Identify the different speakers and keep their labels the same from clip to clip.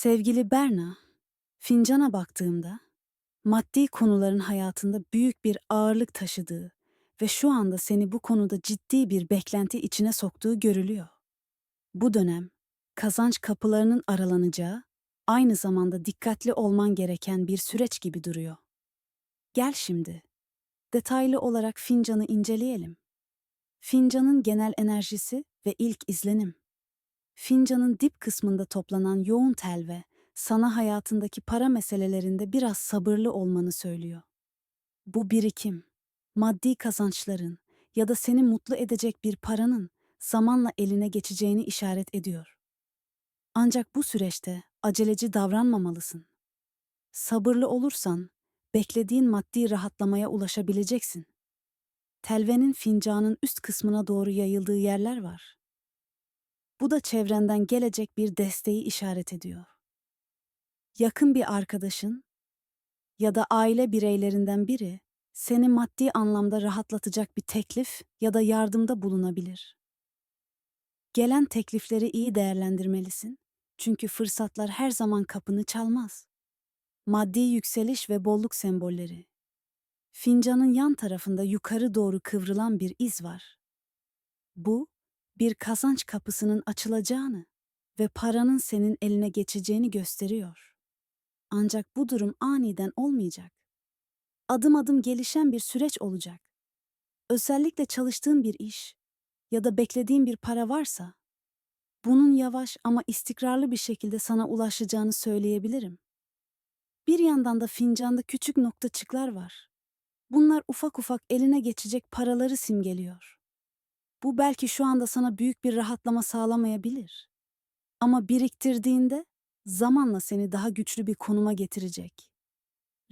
Speaker 1: Sevgili Berna, fincana baktığımda maddi konuların hayatında büyük bir ağırlık taşıdığı ve şu anda seni bu konuda ciddi bir beklenti içine soktuğu görülüyor. Bu dönem kazanç kapılarının aralanacağı, aynı zamanda dikkatli olman gereken bir süreç gibi duruyor. Gel şimdi detaylı olarak fincanı inceleyelim. Fincanın genel enerjisi ve ilk izlenim. Fincanın dip kısmında toplanan yoğun telve, sana hayatındaki para meselelerinde biraz sabırlı olmanı söylüyor. Bu birikim, maddi kazançların ya da seni mutlu edecek bir paranın zamanla eline geçeceğini işaret ediyor. Ancak bu süreçte aceleci davranmamalısın. Sabırlı olursan beklediğin maddi rahatlamaya ulaşabileceksin. Telvenin fincanın üst kısmına doğru yayıldığı yerler var. Bu da çevrenden gelecek bir desteği işaret ediyor. Yakın bir arkadaşın ya da aile bireylerinden biri seni maddi anlamda rahatlatacak bir teklif ya da yardımda bulunabilir. Gelen teklifleri iyi değerlendirmelisin. Çünkü fırsatlar her zaman kapını çalmaz. Maddi yükseliş ve bolluk sembolleri. Fincanın yan tarafında yukarı doğru kıvrılan bir iz var. Bu, bir kazanç kapısının açılacağını ve paranın senin eline geçeceğini gösteriyor. Ancak bu durum aniden olmayacak. Adım adım gelişen bir süreç olacak. Özellikle çalıştığın bir iş ya da beklediğin bir para varsa, bunun yavaş ama istikrarlı bir şekilde sana ulaşacağını söyleyebilirim. Bir yandan da fincanda küçük noktacıklar var. Bunlar ufak ufak eline geçecek paraları simgeliyor. Bu belki şu anda sana büyük bir rahatlama sağlamayabilir. Ama biriktirdiğinde zamanla seni daha güçlü bir konuma getirecek.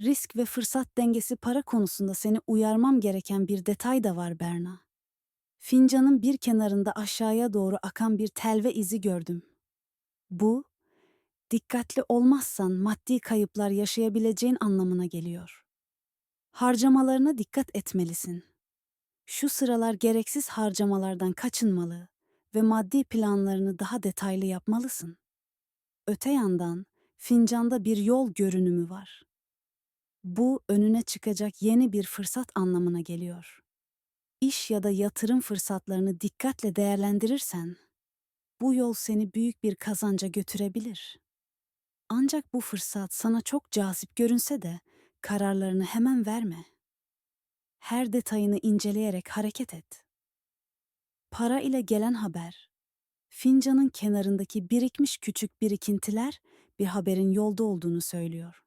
Speaker 1: Risk ve fırsat dengesi para konusunda seni uyarmam gereken bir detay da var Berna. Fincanın bir kenarında aşağıya doğru akan bir telve izi gördüm. Bu, dikkatli olmazsan maddi kayıplar yaşayabileceğin anlamına geliyor. Harcamalarına dikkat etmelisin. Şu sıralar gereksiz harcamalardan kaçınmalı ve maddi planlarını daha detaylı yapmalısın. Öte yandan fincanda bir yol görünümü var. Bu önüne çıkacak yeni bir fırsat anlamına geliyor. İş ya da yatırım fırsatlarını dikkatle değerlendirirsen bu yol seni büyük bir kazanca götürebilir. Ancak bu fırsat sana çok cazip görünse de kararlarını hemen verme. Her detayını inceleyerek hareket et. Para ile gelen haber, fincanın kenarındaki birikmiş küçük birikintiler bir haberin yolda olduğunu söylüyor.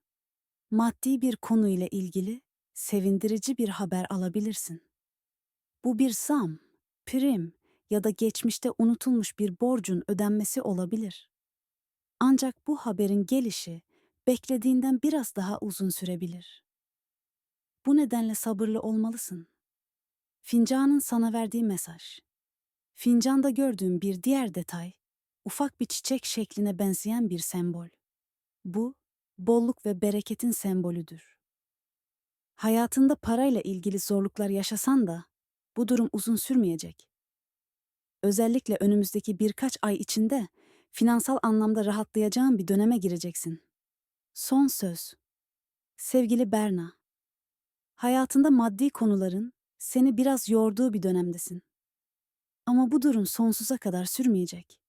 Speaker 1: Maddi bir konu ile ilgili sevindirici bir haber alabilirsin. Bu bir zam, prim ya da geçmişte unutulmuş bir borcun ödenmesi olabilir. Ancak bu haberin gelişi beklediğinden biraz daha uzun sürebilir. Bu nedenle sabırlı olmalısın. Fincanın sana verdiği mesaj. Fincanda gördüğüm bir diğer detay, ufak bir çiçek şekline benzeyen bir sembol. Bu, bolluk ve bereketin sembolüdür. Hayatında parayla ilgili zorluklar yaşasan da bu durum uzun sürmeyecek. Özellikle önümüzdeki birkaç ay içinde finansal anlamda rahatlayacağın bir döneme gireceksin. Son söz. Sevgili Berna, hayatında maddi konuların seni biraz yorduğu bir dönemdesin. Ama bu durum sonsuza kadar sürmeyecek.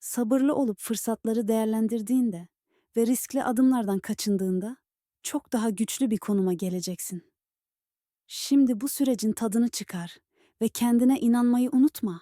Speaker 1: Sabırlı olup fırsatları değerlendirdiğinde ve riskli adımlardan kaçındığında çok daha güçlü bir konuma geleceksin. Şimdi bu sürecin tadını çıkar ve kendine inanmayı unutma.